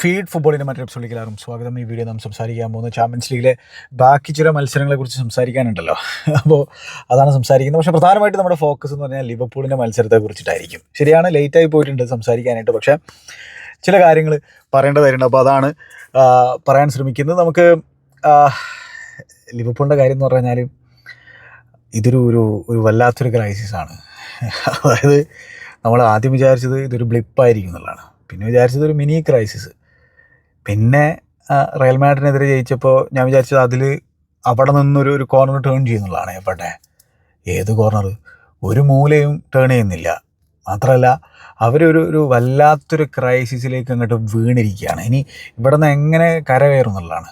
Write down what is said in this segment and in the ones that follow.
Feed ഫുട്ബോളിന്റെ മറ്റൊരു എപ്പിസോഡിലേക്ക് എല്ലാവരും സ്വാഗതം. ഈ വീഡിയോ നാം സംസാരിക്കാൻ പോകുന്നത് ചാമ്പ്യൻസ് ലീഗിലെ ബാക്കി ചില മത്സരങ്ങളെക്കുറിച്ച് സംസാരിക്കാനുണ്ടല്ലോ. അപ്പോൾ അതാണ് സംസാരിക്കുന്നത്. പക്ഷേ പ്രധാനമായിട്ട് നമ്മുടെ ഫോക്കസ് എന്ന് പറഞ്ഞാൽ ലിവർപൂളിന്റെ മത്സരത്തെ കുറിച്ചിട്ടായിരിക്കും. ശരിയാണ് ലേറ്റായി പോയിട്ടുണ്ട് സംസാരിക്കാനായിട്ട്. പക്ഷേ ചില കാര്യങ്ങൾ പറയേണ്ടതായിട്ടുണ്ട് അപ്പോൾ അതാണ് പറയാൻ ശ്രമിക്കുന്നത്. നമുക്ക് ലിവർപൂളിന്റെ കാര്യം എന്ന് പറഞ്ഞാൽ ഇതൊരു ഒരു ഒരു വല്ലാത്തൊരു ക്രൈസിസ് ആണ്. അതായത് നമ്മൾ ആദ്യം വിചാരിച്ചത് ഇതൊരു ബ്ലിപ്പായിരിക്കും എന്നുള്ളതാണ്. പിന്നെ വിചാരിച്ചത് ഒരു മിനി ക്രൈസിസ് പിന്നെ റയൽ മാഡ്രിനെതിരെ ജയിച്ചപ്പോൾ ഞാൻ വിചാരിച്ചത് അതിൽ അവിടെ നിന്നൊരു ഒരു കോർണർ ടേൺ ചെയ്യുന്നുള്ളതാണ് എവിടെ ഏത് കോർണർ ഒരു മൂലയും ടേൺ ചെയ്യുന്നില്ല. മാത്രമല്ല അവരൊരു ഒരു വല്ലാത്തൊരു ക്രൈസിസിലേക്ക് അങ്ങോട്ട് വീണിരിക്കുകയാണ്. ഇനി ഇവിടെ നിന്ന് എങ്ങനെ കരകയറും എന്നുള്ളതാണ്.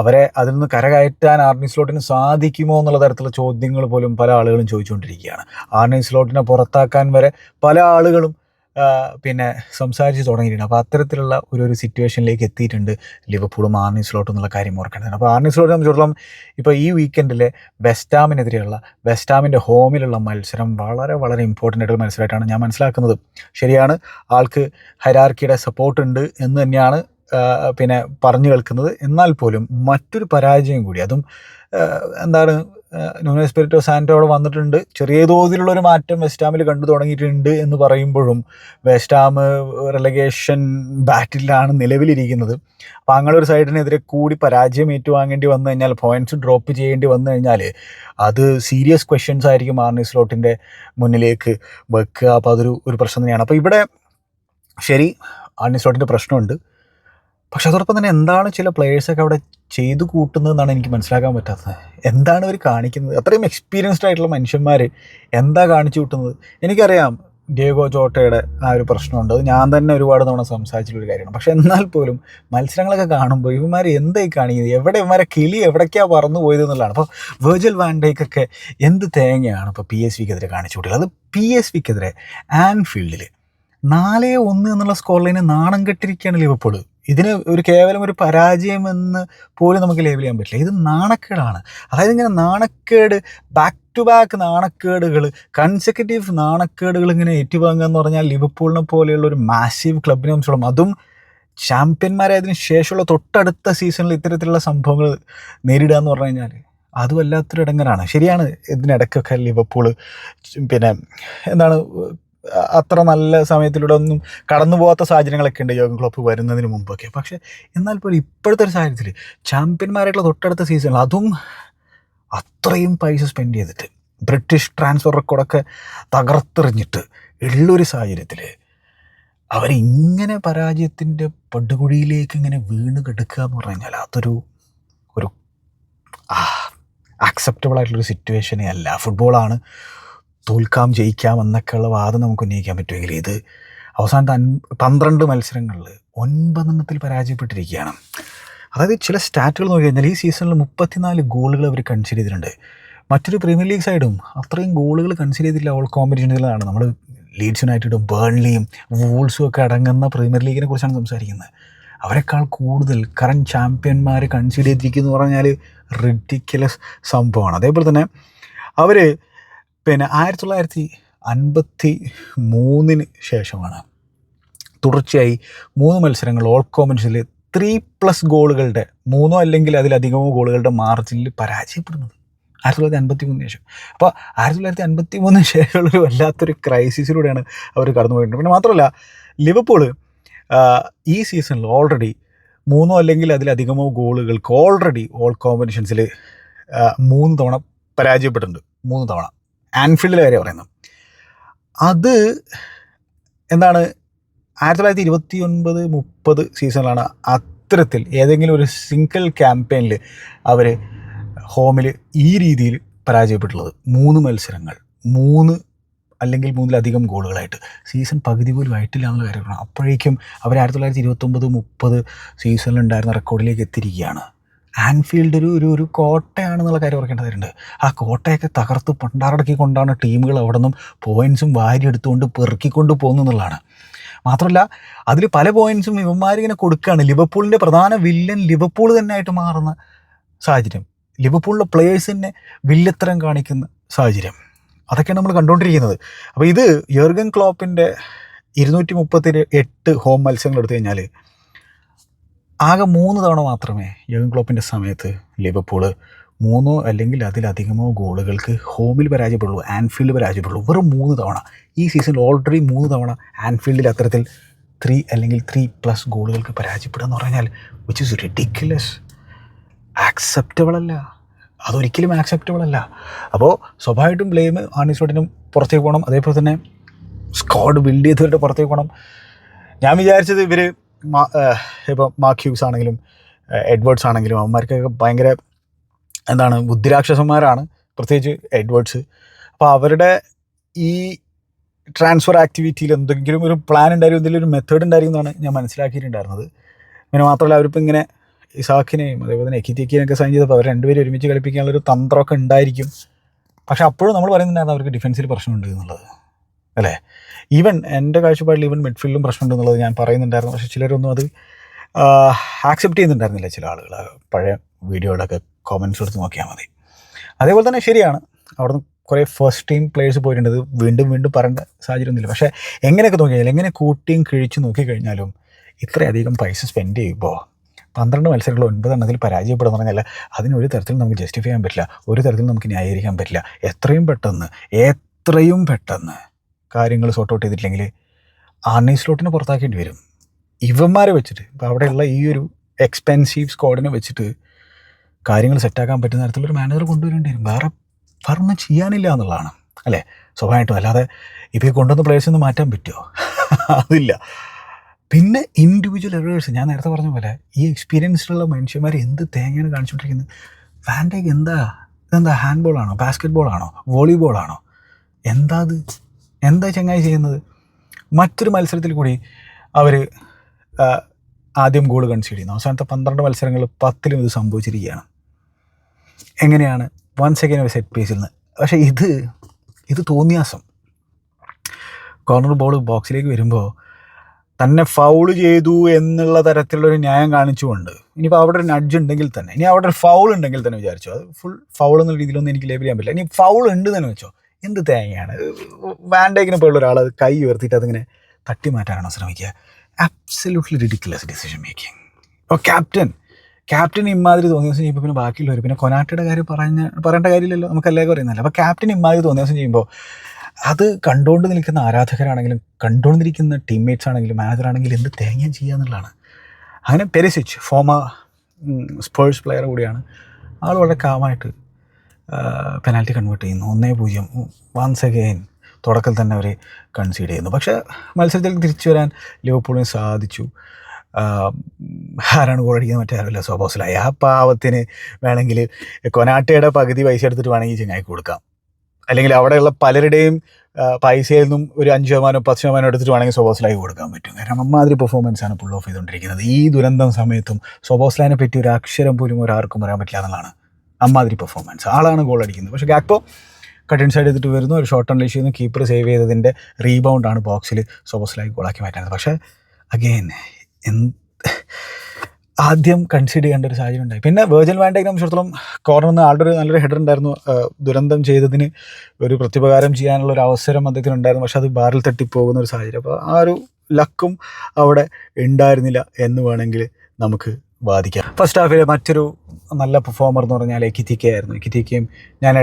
അവരെ അതിൽ നിന്ന് കരകയറ്റാൻ ആർണി സ്ലോട്ടിന് സാധിക്കുമോ എന്നുള്ള തരത്തിലുള്ള ചോദ്യങ്ങൾ പോലും പല ആളുകളും ചോദിച്ചുകൊണ്ടിരിക്കുകയാണ്. ആർണി സ്ലോട്ടിനെ പുറത്താക്കാൻ വരെ പല ആളുകളും പിന്നെ സംസാരിച്ച് തുടങ്ങിയിട്ടുണ്ട്. അപ്പോൾ അത്തരത്തിലുള്ള ഒരു ഒരു സിറ്റുവേഷനിലേക്ക് എത്തിയിട്ടുണ്ട് ലിവർപൂളും ആർണി സ്ലോട്ടും എന്നുള്ള കാര്യം ഓർക്കേണ്ടത് അപ്പോൾ ആർണി സ്ലോട്ട് സംബന്ധിച്ചിടത്തോളം ഇപ്പോൾ ഈ വീക്കെൻഡിലെ വെസ്റ്റാമിനെതിരെയുള്ള വെസ്റ്റാമിന്റെ ഹോമിലുള്ള മത്സരം വളരെ വളരെ ഇമ്പോർട്ടന്റ് ആയിട്ടുള്ള മത്സരമായിട്ടാണ് ഞാൻ മനസ്സിലാക്കുന്നത്. ശരിയാണ് ആൾക്ക് ഹൈരാർക്കിയുടെ സപ്പോർട്ട് ഉണ്ട് എന്ന് തന്നെയാണ് പിന്നെ പറഞ്ഞു കേൾക്കുന്നത്. എന്നാൽ പോലും മറ്റൊരു പരാജയം കൂടി. അതും എന്താണ് ന്യൂനോ എസ്പിരിറ്റോ സാന്റോ അവിടെ വന്നിട്ടുണ്ട്. ചെറിയ തോതിലുള്ള ഒരു മാറ്റം വെസ്റ്റാമിൽ കണ്ടു തുടങ്ങിയിട്ടുണ്ട് എന്ന് പറയുമ്പോഴും വെസ്റ്റാം റിലഗേഷൻ ബാറ്റിലാണ് നിലവിലിരിക്കുന്നത്. അപ്പോൾ അങ്ങനെ ഒരു സൈഡിനെതിരെ കൂടി പരാജയം ഏറ്റുവാങ്ങേണ്ടി വന്നു കഴിഞ്ഞാൽ പോയിന്റ്സ് ഡ്രോപ്പ് ചെയ്യേണ്ടി വന്നു കഴിഞ്ഞാൽ അത് സീരിയസ് ക്വസ്റ്റ്യൻസ് ആയിരിക്കും ആർണി സ്ലോട്ടിന്റെ മുന്നിലേക്ക് വെക്കുക. അപ്പോൾ അതൊരു ഒരു പ്രശ്നം തന്നെയാണ്. അപ്പോൾ ഇവിടെ ശരി ആർണി സ്ലോട്ടിന്റെ പ്രശ്നമുണ്ട്. പക്ഷെ അതോടൊപ്പം തന്നെ എന്താണ് ചില പ്ലേയേഴ്സൊക്കെ അവിടെ ചെയ്തു കൂട്ടുന്നതെന്നാണ് എനിക്ക് മനസ്സിലാക്കാൻ പറ്റാത്തത്. എന്താണ് അവർ കാണിക്കുന്നത്? അത്രയും എക്സ്പീരിയൻസ്ഡ് ആയിട്ടുള്ള മനുഷ്യന്മാർ എന്താ കാണിച്ചു കൂട്ടുന്നത്? എനിക്കറിയാം ഡേഗോ ജോട്ടയുടെ ആ ഒരു പ്രശ്നമുണ്ട്. അത് ഞാൻ തന്നെ ഒരുപാട് തവണ സംസാരിച്ചിട്ടൊരു കാര്യമാണ്. പക്ഷെ എന്നാൽ പോലും മത്സരങ്ങളൊക്കെ കാണുമ്പോൾ ഇവന്മാർ എന്തായി കാണിക്കുന്നത്? എവിടെ ഇവന്മാരെ കിളി എവിടേക്കാണ് പറന്നു പോയത് എന്നുള്ളതാണ്. അപ്പോൾ വേർജൽ വാൻഡേക്കൊക്കെ എന്ത് തേങ്ങയാണ് ഇപ്പോൾ പി എസ് വിക്കെതിരെ കാണിച്ചു കൂട്ടിയത്? അത് പി എസ് വിക്കെതിരെ ആൻഫീൽഡിൽ നാലേ ഒന്ന് എന്നുള്ള സ്കോർ നാണം കെട്ടിരിക്കുകയാണ് ലിവർപൂൾ ഇതിന് ഒരു കേവലം ഒരു പരാജയമെന്ന് പോലും നമുക്ക് ലേബിൾ ചെയ്യാൻ പറ്റില്ല. ഇത് നാണക്കേടാണ്. അതായത് ഇങ്ങനെ നാണക്കേട് ബാക്ക് ടു ബാക്ക് നാണക്കേടുകൾ കൺസെക്കറ്റീവ് നാണക്കേടുകൾ ഇങ്ങനെ ഏറ്റുവാങ്ങുക എന്ന് പറഞ്ഞാൽ ലിവർപൂളിനെ പോലെയുള്ള ഒരു മാസീവ് ക്ലബിനെ സംബന്ധിച്ചോളം അതും ചാമ്പ്യന്മാരായതിനു ശേഷമുള്ള തൊട്ടടുത്ത സീസണിൽ ഇത്തരത്തിലുള്ള സംഭവങ്ങൾ നേരിടുക എന്ന് പറഞ്ഞു കഴിഞ്ഞാൽ അത് വല്ലാത്തൊരു ഇടങ്ങനാണ് ശരിയാണ് ഇതിനിടയ്ക്കൊക്കെ ലിവർപൂൾ പിന്നെ എന്താണ് അത്ര നല്ല സമയത്തിലൂടെ ഒന്നും കടന്നു പോകാത്ത സാഹചര്യങ്ങളൊക്കെ ഉണ്ട് യോഗം ക്ലോപ്പ് വരുന്നതിന് മുമ്പൊക്കെ. പക്ഷേ എന്നാൽ പോലും ഇപ്പോഴത്തെ ഒരു സാഹചര്യത്തിൽ ചാമ്പ്യന്മാരായിട്ടുള്ള തൊട്ടടുത്ത സീസണിൽ അതും അത്രയും പൈസ സ്പെൻഡ് ചെയ്തിട്ട് ബ്രിട്ടീഷ് ട്രാൻസ്ഫർ റെക്കോർഡൊക്കെ തകർത്തെറിഞ്ഞിട്ട് ഉള്ളൊരു സാഹചര്യത്തിൽ അവരിങ്ങനെ പരാജയത്തിന്റെ പടുകുഴിയിലേക്ക് ഇങ്ങനെ വീണ് കിടക്കുക എന്ന് പറഞ്ഞു കഴിഞ്ഞാൽ അതൊരു ഒരു ആക്സെപ്റ്റബിൾ ആയിട്ടുള്ളൊരു സിറ്റുവേഷനേ അല്ല. ഫുട്ബോളാണ് തോൽക്കാം ജയിക്കാം എന്നൊക്കെയുള്ള വാദം നമുക്ക് ഉന്നയിക്കാൻ പറ്റുമെങ്കിൽ ഇത് അവസാനത്തെ അൻ പന്ത്രണ്ട് മത്സരങ്ങളിൽ ഒൻപതെണ്ണത്തിൽ പരാജയപ്പെട്ടിരിക്കുകയാണ്. അതായത് ചില സ്റ്റാറ്റുകൾ നോക്കി കഴിഞ്ഞാൽ ഈ സീസണിൽ മുപ്പത്തിനാല് ഗോളുകൾ അവർ കൺസിഡർ ചെയ്തിട്ടുണ്ട്. മറ്റൊരു പ്രീമിയർ ലീഗ് സൈഡും അത്രയും ഗോളുകൾ കൺസിഡർ ചെയ്തില്ല ഓൾ കോമ്പറ്റീഷനുകളാണ് നമ്മൾ ലീഡ്സ് യുണൈറ്റഡും ബേൺലിയും വൂൾസും ഒക്കെ അടങ്ങുന്ന പ്രീമിയർ ലീഗിനെ കുറിച്ചാണ് സംസാരിക്കുന്നത്. അവരെക്കാൾ കൂടുതൽ കറണ്ട് ചാമ്പ്യന്മാർ കൺസിഡർ ചെയ്തിരിക്കുന്നു പറഞ്ഞാൽ റിഡിക്കുലസ് സംഭവമാണ്. അതേപോലെ തന്നെ അവർ പിന്നെ ആയിരത്തി തൊള്ളായിരത്തി അൻപത്തി മൂന്നിന് ശേഷമാണ് തുടർച്ചയായി മൂന്ന് മത്സരങ്ങൾ ഓൾ കോമൻസിൽ ത്രീ പ്ലസ് ഗോളുകളുടെ മൂന്നോ അല്ലെങ്കിൽ അതിലധികമോ ഗോളുകളുടെ മാർജിനിൽ പരാജയപ്പെടുന്നത്. ആയിരത്തി തൊള്ളായിരത്തി അൻപത്തി മൂന്നിന് ശേഷം. അപ്പോൾ ആയിരത്തി തൊള്ളായിരത്തി അൻപത്തി മൂന്നിന് ശേഷമുള്ള ഒരു വല്ലാത്തൊരു ക്രൈസിസിലൂടെയാണ് അവർ കടന്നു പോയിട്ടുണ്ട് പിന്നെ മാത്രമല്ല ലിവർപൂൾ ഈ സീസണിൽ ഓൾറെഡി മൂന്നോ അല്ലെങ്കിൽ അതിലധികമോ ഗോളുകൾക്ക് ഓൾറെഡി ഓൾ കോമ്പറ്റീഷൻസിൽ മൂന്ന് തവണ പരാജയപ്പെട്ടിട്ടുണ്ട്. മൂന്ന് തവണ. ആൻഫീൽഡിലെ കാര്യം പറയുന്നത് അത് എന്താണ്? ആയിരത്തി തൊള്ളായിരത്തി ഇരുപത്തി ഒൻപത് മുപ്പത് സീസണിലാണ് അത്തരത്തിൽ ഏതെങ്കിലും ഒരു സിംഗിൾ ക്യാമ്പയിനിൽ അവർ ഹോമിൽ ഈ രീതിയിൽ പരാജയപ്പെട്ടുള്ളത്. മൂന്ന് മത്സരങ്ങൾ മൂന്ന് അല്ലെങ്കിൽ മൂന്നിലധികം ഗോളുകളായിട്ട്. സീസൺ പകുതി പോലും ആയിട്ടില്ല എന്നുള്ള കാര്യമാണ് അപ്പോഴേക്കും അവർ ആയിരത്തി തൊള്ളായിരത്തി ഇരുപത്തൊമ്പത് മുപ്പത് സീസണിലുണ്ടായിരുന്ന റെക്കോർഡിലേക്ക് എത്തിയിരിക്കുകയാണ്. ആൻഫീൽഡ് ഒരു ഒരു ഒരു കോട്ടയാണെന്നുള്ള കാര്യം ഓർക്കേണ്ടതായിട്ടുണ്ട് ആ കോട്ടയൊക്കെ തകർത്ത് പണ്ടാറടക്കി കൊണ്ടാണ് ടീമുകൾ അവിടെ നിന്നും പോയിൻസും വാരിയെടുത്തുകൊണ്ട് പെറുക്കിക്കൊണ്ട് പോകുന്നു എന്നുള്ളതാണ്. മാത്രമല്ല അതിൽ പല പോയിൻസും ഇവന്മാരിങ്ങനെ കൊടുക്കുകയാണ്. ലിവർപൂളിന്റെ പ്രധാന വില്ലൻ ലിവർപൂൾ തന്നെ ആയിട്ട് മാറുന്ന സാഹചര്യം. ലിവർപൂളിലെ പ്ലേയേഴ്സിനെ വില്ലത്തരം കാണിക്കുന്ന സാഹചര്യം. അതൊക്കെയാണ് നമ്മൾ കണ്ടുകൊണ്ടിരിക്കുന്നത്. അപ്പോൾ ഇത് യർഗൻ ക്ലോപ്പിന്റെ ഇരുന്നൂറ്റി മുപ്പത്തി എട്ട് ഹോം മത്സരങ്ങൾ എടുത്തു കഴിഞ്ഞാൽ ആകെ മൂന്ന് തവണ മാത്രമേ യോഗൻ ക്ലോപ്പിന്റെ സമയത്ത് ലിവർപൂൾ മൂന്നോ അല്ലെങ്കിൽ അതിലധികമോ ഗോളുകൾക്ക് ഹോമിൽ പരാജയപ്പെടുള്ളൂ ആൻഫീൽഡിൽ പരാജയപ്പെടുള്ളൂ. വെറും മൂന്ന് തവണ. ഈ സീസണിൽ ഓൾറെഡി മൂന്ന് തവണ ആൻഫീൽഡിൽ അത്തരത്തിൽ ത്രീ അല്ലെങ്കിൽ ത്രീ പ്ലസ് ഗോളുകൾക്ക് പരാജയപ്പെടുക എന്ന് പറഞ്ഞാൽ വിച്ച് ഇസ് റിഡിക്കുലസ് ആക്സെപ്റ്റബിൾ അല്ല. അതൊരിക്കലും ആക്സെപ്റ്റബിൾ അല്ല. അപ്പോൾ സ്വാഭാവികമായിട്ടും ബ്ലെയിം ആണിസോട്ടിനും പുറത്തേക്ക് പോകണം. അതേപോലെ തന്നെ സ്ക്വാഡ് ബിൽഡ് ചെയ്തവരുടെ പുറത്തേക്ക് പോകണം. ഞാൻ വിചാരിച്ചത് ഇവർ ഇപ്പോൾ മാക്യൂസ് ആണെങ്കിലും എഡ്വേർഡ്സ് ആണെങ്കിലും അവന്മാർക്കൊക്കെ ഭയങ്കര എന്താണ് ബുദ്ധിരാക്ഷസന്മാരാണ് പ്രത്യേകിച്ച് എഡ്വേർഡ്സ്. അപ്പോൾ അവരുടെ ഈ ട്രാൻസ്ഫർ ആക്ടിവിറ്റിയിൽ എന്തെങ്കിലും ഒരു പ്ലാൻ ഉണ്ടായിരുന്നു എന്തെങ്കിലും ഒരു മെത്തേഡ് ഉണ്ടായിരുന്നു എന്നാണ് ഞാൻ മനസ്സിലാക്കിയിട്ടുണ്ടായിരുന്നത്. പിന്നെ മാത്രമല്ല അവരിപ്പോൾ ഇങ്ങനെ ഇസാഖിനെയും അതേപോലെ തന്നെ എക്കിറ്റിക്കിനെയൊക്കെ സൈൻ ചെയ്തപ്പോൾ അവർ രണ്ടുപേരും ഒരുമിച്ച് കളിപ്പിക്കാനുള്ളൊരു തന്ത്രമൊക്കെ ഉണ്ടായിരിക്കും. പക്ഷെ അപ്പോഴും നമ്മൾ പറയുന്നുണ്ടായിരുന്നു അവർക്ക് ഡിഫൻസിൽ പ്രശ്നമുണ്ട് എന്നുള്ളത്. അല്ലേ? ഈവൻ എന്റെ കാഴ്ചപ്പാടിൽ ഈവൻ മിഡ്ഫീൽഡും പ്രശ്നമുണ്ടെന്നുള്ളത് ഞാൻ പറയുന്നുണ്ടായിരുന്നു. പക്ഷേ ചിലരൊന്നും അത് ആക്സെപ്റ്റ് ചെയ്യുന്നുണ്ടായിരുന്നില്ല ചില ആളുകൾ. പഴയ വീഡിയോകളൊക്കെ കോമൻസ് എടുത്ത് നോക്കിയാൽ മതി. അതേപോലെ തന്നെ ശരിയാണ്. അവിടുന്ന് കുറേ ഫസ്റ്റ് ടീം പ്ലേയേഴ്സ് പോയിട്ടുണ്ട്. ഇത് വീണ്ടും വീണ്ടും പറയേണ്ട സാഹചര്യമൊന്നുമില്ല. പക്ഷേ എങ്ങനെയൊക്കെ നോക്കിക്കഴിഞ്ഞാൽ എങ്ങനെ കൂട്ടിയും കിഴിച്ച് നോക്കിക്കഴിഞ്ഞാലും ഇത്രയധികം പൈസ സ്പെൻഡ് ചെയ്യുമ്പോൾ പന്ത്രണ്ട് മത്സരങ്ങൾ ഒൻപതെണ്ണത്തിൽ പരാജയപ്പെടുന്ന പറഞ്ഞാൽ അതിനൊരു തരത്തിലും നമുക്ക് ജസ്റ്റിഫൈ ചെയ്യാൻ പറ്റില്ല. ഒരു തരത്തിലും നമുക്ക് ന്യായീകരിക്കാൻ പറ്റില്ല. എത്രയും പെട്ടെന്ന് എത്രയും പെട്ടെന്ന് കാര്യങ്ങൾ സോർട്ട് ഔട്ട് ചെയ്തിട്ടില്ലെങ്കിൽ ആർണി സ്ലോട്ടിനെ പുറത്താക്കേണ്ടി വരും. ഇവന്മാരെ വെച്ചിട്ട് ഇപ്പോൾ അവിടെയുള്ള ഈ ഒരു എക്സ്പെൻസീവ് സ്ക്വാഡിനെ വെച്ചിട്ട് കാര്യങ്ങൾ സെറ്റാക്കാൻ പറ്റുന്ന തരത്തിലൊരു മാനേജർ കൊണ്ടുവരേണ്ടി വരും. വേറെ ഫർമ ചെയ്യാനില്ല എന്നുള്ളതാണ് അല്ലേ? സ്വാഭാവികമായിട്ടും അല്ലാതെ ഇപ്പോൾ കൊണ്ടുവന്ന കൊണ്ടുവന്ന പ്ലേയേഴ്സ് മാറ്റാൻ പറ്റുമോ അതില്ല. പിന്നെ ഇൻഡിവിജ്വൽ എറേഴ്സ് ഞാൻ നേരത്തെ പറഞ്ഞ പോലെ ഈ എക്സ്പീരിയൻസിലുള്ള മനുഷ്യന്മാർ എന്ത് തേങ്ങയാണ് കാണിച്ചുകൊണ്ടിരിക്കുന്നത്? ഫാന്റേക്ക് എന്താ? ഇതെന്താ? ഹാൻഡ് ബോളാണോ ബാസ്കറ്റ് ബോളാണോ വോളിബോളാണോ എന്താ അത്? എന്താ ചങ്ങായി ചെയ്യുന്നത്? മറ്റൊരു മത്സരത്തിൽ കൂടി അവർ ആദ്യം ഗോൾ കൺസീഡ് ചെയ്യുന്നു. അവസാനത്തെ പന്ത്രണ്ട് മത്സരങ്ങൾ പത്തിലും ഇത് സംഭവിച്ചിരിക്കുകയാണ്. എങ്ങനെയാണ്? വൺ സെക്കൻഡ് ഒരു സെറ്റ് പേസിൽ നിന്ന്. പക്ഷേ ഇത് ഇത് തോന്നിയാസം. കോർണർ ബോൾ ബോക്സിലേക്ക് വരുമ്പോൾ തന്നെ ഫൗൾ ചെയ്തു എന്നുള്ള തരത്തിലുള്ളൊരു ന്യായം കാണിച്ചുകൊണ്ട് ഇനിയിപ്പോൾ അവിടെ ഒരു നഡ്ജ് ഉണ്ടെങ്കിൽ തന്നെ ഇനി അവിടെ ഒരു ഫൗൾ ഉണ്ടെങ്കിൽ തന്നെ വിചാരിച്ചു. അത് ഫുൾ ഫൗൾ എന്നുള്ള രീതിയിലൊന്നും എനിക്ക് ലേബിൾ ചെയ്യാൻ പറ്റില്ല. ഇനി ഫൗൾ ഉണ്ട് തന്നെ വെച്ചോ. എന്ത് തേങ്ങയാണ്? വാൻഡേക്കിനെ പോലുള്ള ഒരാൾ അത് കൈ ഉയർത്തിയിട്ട് അതിങ്ങനെ തട്ടി മാറ്റാനാണോ ശ്രമിക്കുക? Absolutely ridiculous decision making oh captain captain ഇമാതിരി തോന്നിയ ദിവസം ചെയ്യുമ്പോൾ പിന്നെ ബാക്കിയുള്ളവർ പിന്നെ കൊനാട്ടയുടെ കാര്യം പറഞ്ഞ പറയേണ്ട കാര്യമില്ലല്ലോ. നമുക്ക് എല്ലാവർക്കും അറിയുന്നല്ലോ അപ്പോൾ ക്യാപ്റ്റൻ ഇമാതിരി തോന്നിയ ദിവസം ചെയ്യുമ്പോൾ അത് കണ്ടുകൊണ്ട് നിൽക്കുന്ന ആരാധകരാണെങ്കിലും കണ്ടുകൊണ്ട് നിൽക്കുന്ന ടീംമേറ്റ്സ് ആണെങ്കിലും മാനേജർ ആണെങ്കിലും എന്ത് തേങ്ങയും ചെയ്യുക എന്നുള്ളതാണ്. അങ്ങനെ പെരിസിച്ച് ഫോമ സ്പേഴ്സ് പ്ലെയർ കൂടിയാണ്. ആൾ വളരെ കാമായിട്ട് പെനാൽറ്റി കൺവേർട്ട് ചെയ്യുന്നു. ഒന്നേ പൂജ്യം. വൺസ് അഗെയിൻ തുടക്കത്തിൽ തന്നെ അവർ കൺസീഡ് ചെയ്യുന്നു. പക്ഷേ മത്സരത്തിൽ തിരിച്ചു വരാൻ ലിവർപൂളിന് സാധിച്ചു. ആരാണ് ഗോൾ അടിക്കുന്നത് മറ്റേ ആരുമില്ല. സോബോസിലായി ആ പാവത്തിന് വേണമെങ്കിൽ കൊനാട്ടയുടെ പകുതി പൈസ എടുത്തിട്ട് വേണമെങ്കിൽ ചെങ്ങായി കൊടുക്കാം. അല്ലെങ്കിൽ അവിടെയുള്ള പലരുടെയും പൈസയിൽ നിന്നും ഒരു അഞ്ച് ശതമാനം പത്ത് ശതമാനം എടുത്തിട്ട് വേണമെങ്കിൽ സോബോസ്ലായി കൊടുക്കാൻ പറ്റും. കാരണം അമ്മാതിരി പെർഫോമൻസാണ് പുൾ ഓഫ് ചെയ്തുകൊണ്ടിരിക്കുന്നത്. ഈ ദുരന്തം സമയത്തും സോബോസ്ലാനെ പറ്റി ഒരു അക്ഷരം പോലും ഒരാൾക്കും പറയാൻ പറ്റില്ല എന്നുള്ളതാണ് അമ്മാതിരി പെർഫോമൻസ് ആളാണ് ഗോൾ അടിക്കുന്നത്. പക്ഷേ ഗാക്പോ കട്ട് ഇൻസൈഡ് ചെയ്തിട്ട് വരുന്നു. ഒരു ഷോർട്ട് അൺലീഷ് ചെയ്യുന്നു. കീപ്പർ സേവ് ചെയ്തതിന്റെ റീബൗണ്ടാണ് ബോക്സിൽ സോബസിലായി ഗോളാക്കി മാറ്റുന്നത്. പക്ഷേ അഗെയിൻ എന്ത് ആദ്യം കൺസിഡർ ചെയ്യേണ്ട ഒരു സാഹചര്യം ഉണ്ടായി. പിന്നെ വേർജൻ വാൻഡേക്ക് സംബന്ധിച്ചിടത്തോളം കോർണർ നിന്ന് ആളുടെ ഒരു നല്ലൊരു ഹെഡർ ഉണ്ടായിരുന്നു. ദുരന്തം ചെയ്തതിന് ഒരു പ്രത്യുപകാരം ചെയ്യാനുള്ള ഒരു അവസരം അദ്ദേഹത്തിന് ഉണ്ടായിരുന്നു. പക്ഷേ അത് ബാറിൽ തട്ടിപ്പോകുന്ന ഒരു സാഹചര്യം. അപ്പോൾ ആ ഒരു ലക്കും അവിടെ ഉണ്ടായിരുന്നില്ല എന്ന് വേണമെങ്കിൽ നമുക്ക് വാദിക്കാം ഫസ്റ്റ് ഹാഫിലെ മറ്റൊരു നല്ല പെർഫോമർ എന്ന് പറഞ്ഞാൽ എക്കിത്തിക്ക ആയിരുന്നു. എക്കിത്തിക്കയും ഞാൻ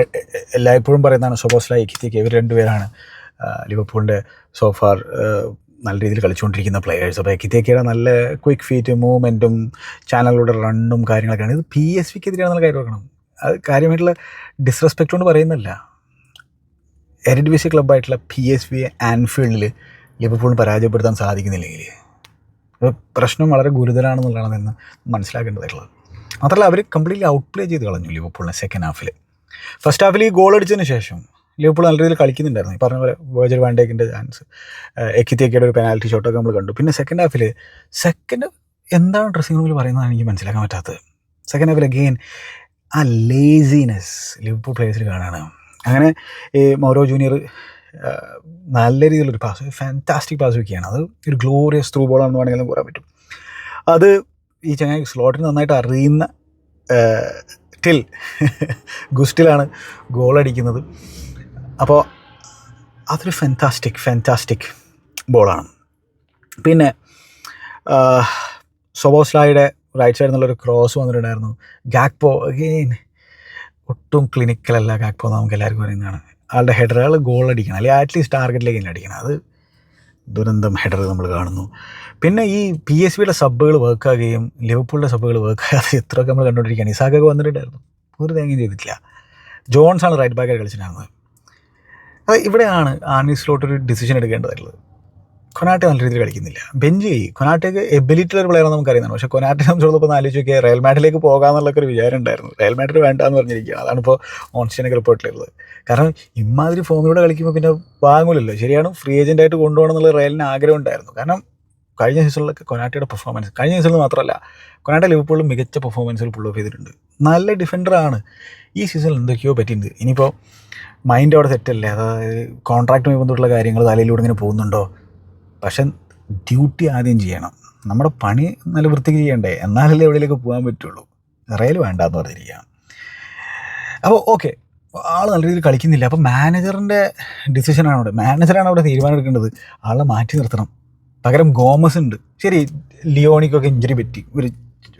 എല്ലായ്പ്പോഴും പറയുന്നതാണ് ഷൊബോസ്ല എക്കിത്തിക്ക ഇവർ രണ്ടുപേരാണ് ലിവർപൂളിന്റെ സോഫാർ നല്ല രീതിയിൽ കളിച്ചുകൊണ്ടിരിക്കുന്ന പ്ലെയേഴ്സ് അപ്പോൾ എക്കിത്തേക്കയുടെ നല്ല ക്വിക്ക് ഫീറ്റ് മൂവ്മെന്റും ചാനലുകളുടെ റണ്ണും കാര്യങ്ങളൊക്കെയാണ്. ഇത് പി എസ് വിക്ക് എതിരെയാണെന്നുള്ള കാര്യം ഓർക്കണം. അത് കാര്യമായിട്ടുള്ള ഡിസ്റെസ്പെക്റ്റ് കൊണ്ട് പറയുന്നില്ല. എരഡ് ബി സി ക്ലബ്ബായിട്ടുള്ള പി എസ് വി ആൻഫീൽഡിൽ ലിവർപൂളിന് പരാജയപ്പെടുത്താൻ സാധിക്കുന്നില്ലെങ്കിൽ. പ്രശ്നം വളരെ ഗുരുതരമാണെന്നുള്ളതാണ് എന്ന് മനസ്സിലാക്കേണ്ടതായിട്ടുള്ളത്. മാത്രമല്ല അവർ കംപ്ലീറ്റ്ലി ഔട്ട് പ്ലേ ചെയ്ത് കളഞ്ഞു ലിവർപൂളിനെ സെക്കൻഡ് ഹാഫിൽ ഫസ്റ്റ് ഹാഫിൽ ഈ ഗോൾ അടിച്ചതിന് ശേഷം ലിവർപൂൾ നല്ല രീതിയിൽ കളിക്കുന്നുണ്ടായിരുന്നു. ഈ പറഞ്ഞ പോലെ വേജർ വാൻഡേക്കിന്റെ ചാൻസ് എക്കിത്തേക്കയുടെ ഒരു പെനാൽറ്റി ഷോട്ടൊക്കെ നമ്മൾ കണ്ടു. പിന്നെ സെക്കൻഡ് ഹാഫിൽ സെക്കൻഡ് എന്താണ് ഡ്രസ്സിംഗ് റൂമിൽ പറയുന്നതാണ് എനിക്ക് മനസ്സിലാക്കാൻ പറ്റാത്തത്. സെക്കൻഡ് ഹാഫിൽ അഗെയിൻ ആ ലേസിനെസ് ലിവർപൂൾ പ്ലേയേഴ്സിൽ കാണാണ്. അങ്ങനെ ഈ മൗരോ ജൂനിയർ നല്ല രീതിയിലൊരു പാസ് ഫാന്റാസ്റ്റിക് പാസ് വയ്ക്കുകയാണ് അത് ഒരു ഗ്ലോറിയസ് ത്രൂ ബോളാണെന്ന് വേണമെങ്കിലും പറയാൻ പറ്റും. അത് ഈ ചങ്ങായി സ്ലോട്ടിന് നന്നായിട്ട് അറിയുന്ന ടിൽ ഗുസ്റ്റിലാണ് ഗോൾ അടിക്കുന്നത്. അപ്പോൾ അതൊരു ഫാന്റാസ്റ്റിക് ഫാന്റാസ്റ്റിക് ബോളാണ് പിന്നെ സൊബോസ്ലായുടെ റൈറ്റ് സൈഡിൽ നിന്നുള്ളൊരു ക്രോസ് വന്നിട്ടുണ്ടായിരുന്നു. ഗാക്പോ അഗെയിൻ ഒട്ടും ക്ലിനിക്കലല്ല ഗാക്പോ നമുക്ക് എല്ലാവർക്കും പറയുന്നതാണ് ആളുടെ ഹെഡറുകൾ ഗോൾ അടിക്കണം. അല്ലെങ്കിൽ അറ്റ്ലീസ്റ്റ് ടാർഗറ്റിലേക്ക് തന്നെ അടിക്കണം. അത് ദുരന്തം ഹെഡർ നമ്മൾ കാണുന്നു. പിന്നെ ഈ പി എസ് വിയുടെ സബ്ബുകൾ വർക്കാകുകയും ലിവർപൂളിന്റെ സബ്ബുകൾ വർക്കാകാതെ എത്രയൊക്കെ നമ്മൾ കണ്ടുകൊണ്ടിരിക്കുകയാണ്. ഇസാഖൊക്കെ വന്നിട്ടുണ്ടായിരുന്നു. ഒരു തേങ്ങയും ചെയ്തിട്ടില്ല. ജോൺസാണ് റൈറ്റ് ബാക്കായിട്ട് കളിച്ചിട്ടുണ്ടായിരുന്നത്. അത് ഇവിടെയാണ് ആർമി സ്ലോട്ട് ഒരു ഡിസിഷൻ എടുക്കേണ്ടതായിട്ടുള്ളത്. കൊനാട്ടെ നല്ല രീതിയിൽ കളിക്കുന്നില്ല. ബെഞ്ച് കൊനാട്ടേക്ക് എബിലിറ്റി ഒരു പ്ലെയർ നമുക്ക് അറിയുന്നതാണ് പക്ഷേ കൊനാട്ടെ സംബന്ധിച്ചിടത്തോളം ആലോചിച്ച് നോക്കിയാൽ റയൽ മാഡിലേക്ക് പോകാമെന്നുള്ളൊക്കെ ഒരു വിചാരം ഉണ്ടായിരുന്നു. റയൽ മാഡിൽ വേണ്ട എന്ന് പറഞ്ഞിരിക്കുക അതാണ് ഇപ്പോൾ ഓൺസ്റ്റൈനൊക്കെ റിപ്പോർട്ടിലുള്ളത് കാരണം ഇമാതിരി ഫോമിലൂടെ കളിക്കുമ്പോൾ പിന്നെ വാങ്ങൂലല്ലോ. ശരിയാണ് ഫ്രീ ഏജന്റ് ആയിട്ട് കൊണ്ടുപോകണം എന്നുള്ള റയലിന് ആഗ്രഹം ഉണ്ടായിരുന്നു. കാരണം കഴിഞ്ഞ സീസണിലൊക്കെ കൊനാട്ടയുടെ പെർഫോമൻസ് കഴിഞ്ഞ സീസണിൽ മാത്രമല്ല കൊനാട്ട ലിവർപൂളിൽ മികച്ച പെർഫോമൻസിൽ പുൾ ഓഫ് ചെയ്തിട്ടുണ്ട്. നല്ല ഡിഫൻഡറാണ് ഈ സീസണിൽ എന്തൊക്കെയോ പറ്റിയിട്ടുണ്ട്. ഇനിയിപ്പോൾ മൈൻഡ് അവിടെ സെറ്റല്ലേ അതായത് കോൺട്രാക്റ്റുമായി ബന്ധപ്പെട്ടുള്ള കാര്യങ്ങൾ തലയിലൂടെ ഇങ്ങനെ പോകുന്നുണ്ടോ? പക്ഷെ ഡ്യൂട്ടി ആദ്യം ചെയ്യണം. നമ്മുടെ പണി നല്ല വൃത്തിക്ക് ചെയ്യണ്ടേ? എന്നാലല്ലേ എവിടെയൊക്കെ പോകാൻ പറ്റുള്ളൂ. റെയിൽ വേണ്ടെന്ന് പറഞ്ഞിരിക്കുകയാണ്. അപ്പോൾ ഓക്കെ ആൾ നല്ല രീതിയിൽ കളിക്കുന്നില്ല. അപ്പോൾ മാനേജറിന്റെ ഡിസിഷനാണ് അവിടെ. മാനേജറാണ് അവിടെ തീരുമാനം എടുക്കേണ്ടത് ആളെ മാറ്റി നിർത്തണം. പകരം ഗോമസ് ഉണ്ട് ശരി ലിയോണിക്കൊക്കെ ഇഞ്ചുറി പറ്റി. ഒരു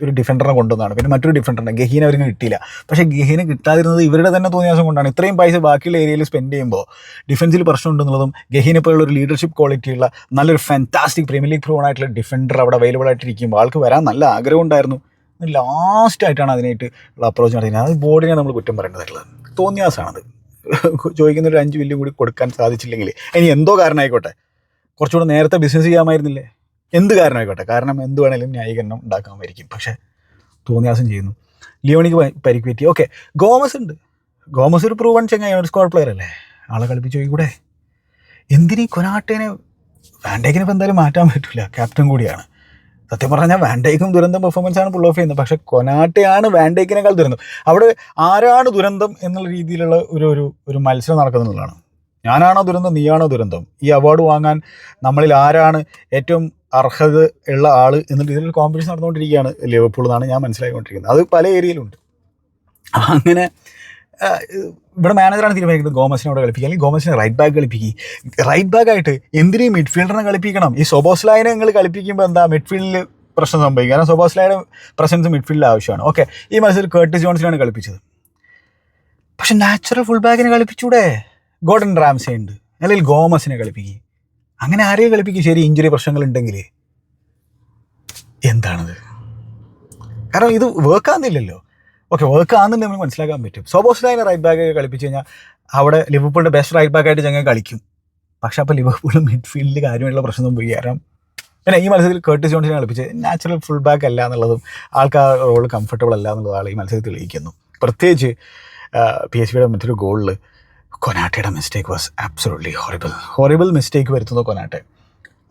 ഒരു ഡിഫൻഡറിനെ കൊണ്ടുവന്നതാണ്. പിന്നെ മറ്റൊരു ഡിഫൻഡറിനെ ഗഹീൻ അവർക്ക് കിട്ടിയില്ല. പക്ഷേ ഗഹീന കിട്ടാതിരുന്നത് ഇവരുടെ തന്നെ തോന്നിയാസം കൊണ്ടാണ്. ഇത്രയും പൈസ ബാക്കിയുള്ള ഏരിയയിൽ സ്പെൻഡ് ചെയ്യുമ്പോൾ ഡിഫൻസിൽ പ്രശ്നം ഉണ്ടെന്നുള്ളതും ഗഹീനെ പോലുള്ള ഒരു ലീഡർഷിപ്പ് ക്വാളിറ്റിയുള്ള നല്ലൊരു ഫാന്റാസ്റ്റിക് പ്രീമിയർ ലീഗ് പ്രൂൺ ആയിട്ടുള്ള ഡിഫൻഡർ അവിടെ അവൈലബിൾ ആയിട്ടിരിക്കുമ്പോൾ ആൾക്ക് വരാൻ നല്ല ആഗ്രഹം ഉണ്ടായിരുന്നു. ലാസ്റ്റ് ആയിട്ടാണ് അതിനായിട്ട് ഉള്ള അപ്രോച്ച് നടത്തുന്നത് അത് ബോർഡിനെ നമ്മൾ കുറ്റം പറയേണ്ടതായിട്ടുള്ളത് തോന്നിയാസാണത്. ചോദിക്കുന്ന ഒരു അഞ്ച് മില്യൺ കൂടി കൊടുക്കാൻ സാധിച്ചില്ലെങ്കിൽ ഇനി എന്തോ കാരണമായിക്കോട്ടെ? കുറച്ചുകൂടെ നേരത്തെ ബിസിനസ് ചെയ്യാമായിരുന്നില്ലേ? എന്ത് കാരണമായിക്കോട്ടെ? കാരണം എന്ത് വേണേലും ന്യായീകരണം ഉണ്ടാക്കാമായിരിക്കും. പക്ഷേ തോന്നിയാസം ചെയ്യുന്നു. ലിയോണിക്ക് പരിക്ക് പറ്റി. ഓക്കെ ഗോമസ് ഉണ്ട്. ഗോമസ് ഒരു പ്രൂവൺ ചെങ്ങായി ഒരു സ്ക്വാഡ് പ്ലെയർ അല്ലേ? ആളെ കളിപ്പിച്ച് പോയിക്കൂടെ എന്തിനീ കൊനാട്ടേനെ? വാൻഡേക്കിനെ ഇപ്പം എന്തായാലും മാറ്റാൻ പറ്റില്ല ക്യാപ്റ്റൻ കൂടിയാണ്. സത്യം പറഞ്ഞാൽ വാൻഡേക്കും ദുരന്തം പെർഫോമൻസ് ആണ് പുൾ ഓഫ് ചെയ്യുന്നത്. പക്ഷേ കൊനാട്ടയാണ് വാൻഡേക്കിനേക്കാൾ ദുരന്തം. അവിടെ ആരാണ് ദുരന്തം എന്നുള്ള രീതിയിലുള്ള ഒരു ഒരു ഒരു മത്സരം നടക്കുന്നുള്ളതാണ് ഞാനാണോ ദുരന്തം? നീയാണോ ദുരന്തം? ഈ അവാർഡ് വാങ്ങാൻ നമ്മളിൽ ആരാണ് ഏറ്റവും അർഹത ഉള്ള ആൾ എന്നുള്ള രീതിയിൽ കോമ്പറ്റീഷൻ നടന്നുകൊണ്ടിരിക്കുകയാണ് ലിവർപൂൾ എന്നാണ് ഞാൻ മനസ്സിലാക്കിക്കൊണ്ടിരിക്കുന്നത്. അത് പല ഏരിയയിലുണ്ട്. അങ്ങനെ ഇവിടെ മാനേജറാണ് തീരുമാനിക്കുന്നത് ഗോമസിനെ അവിടെ കളിപ്പിക്കുക. അല്ലെങ്കിൽ ഗോമസിനെ റൈറ്റ് ബാക്ക് കളിപ്പിക്കുക. റൈറ്റ് ബാക്ക് ആയിട്ട് എന്തിനീ മിഡ്ഫീൽഡറിനെ കളിപ്പിക്കണം? ഈ സൊബോസ്ലായിനെ നിങ്ങൾ കളിപ്പിക്കുമ്പോൾ എന്താ മിഡ്ഫീൽഡിൽ പ്രശ്നം സംഭവിക്കും? കാരണം സൊബോസ്ലായുടെ പ്രസൻസ് മിഡ്ഫീൽഡിൽ ആവശ്യമാണ്. ഓക്കെ ഈ മത്സരത്തിൽ കേർട്ടിസ് ജോൺസിനാണ് കളിപ്പിച്ചത്. പക്ഷെ നാച്ചുറൽ ഫുൾ ബാക്കിനെ കളിപ്പിച്ചൂടെ? ഗോഡൻ റാംസേ ഉണ്ട്. അല്ലെങ്കിൽ ഗോമസിനെ കളിപ്പിക്കുക. അങ്ങനെ ആരെയും കളിപ്പിക്കും. ശരി ഇഞ്ചുറി പ്രശ്നങ്ങൾ ഉണ്ടെങ്കിൽ എന്താണത്? കാരണം ഇത് വർക്ക് ആകുന്നില്ലല്ലോ ഓക്കെ വർക്ക് ആകുന്നുണ്ട് നമുക്ക് മനസ്സിലാക്കാൻ പറ്റും. സോബോസ്ലൈനെ റൈറ്റ് ബാക്ക് കളിപ്പിച്ച് കഴിഞ്ഞാൽ അവിടെ ലിവർപൂളിന്റെ ബെസ്റ്റ് റൈറ്റ് ബാക്ക് ആയിട്ട് ചങ്ങ കളിക്കും. പക്ഷെ അപ്പോൾ ലിവർപൂൾ മിഡ്ഫീൽഡിൽ കാര്യമായിട്ടുള്ള പ്രശ്നം സംഭവിക്കും കാരണം പിന്നെ ഈ മത്സരത്തിൽ കേർട്ടിസ് ജോൺസിനെ കളിപ്പിച്ച് നാച്ചുറൽ ഫുൾ ബാക്ക് അല്ല എന്നുള്ളതും ആൾക്കാർ റോൾ കംഫർട്ടബിൾ അല്ല എന്നുള്ളതാണ് ഈ മത്സരത്തിൽ തെളിയിക്കുന്നു. പ്രത്യേകിച്ച് പി എസ് സിയുടെ മറ്റൊരു ഗോളിൽ കൊനാട്ടയുടെ mistake was absolutely horrible horrible mistake വരുത്തുന്നു കൊനാട്ടെ.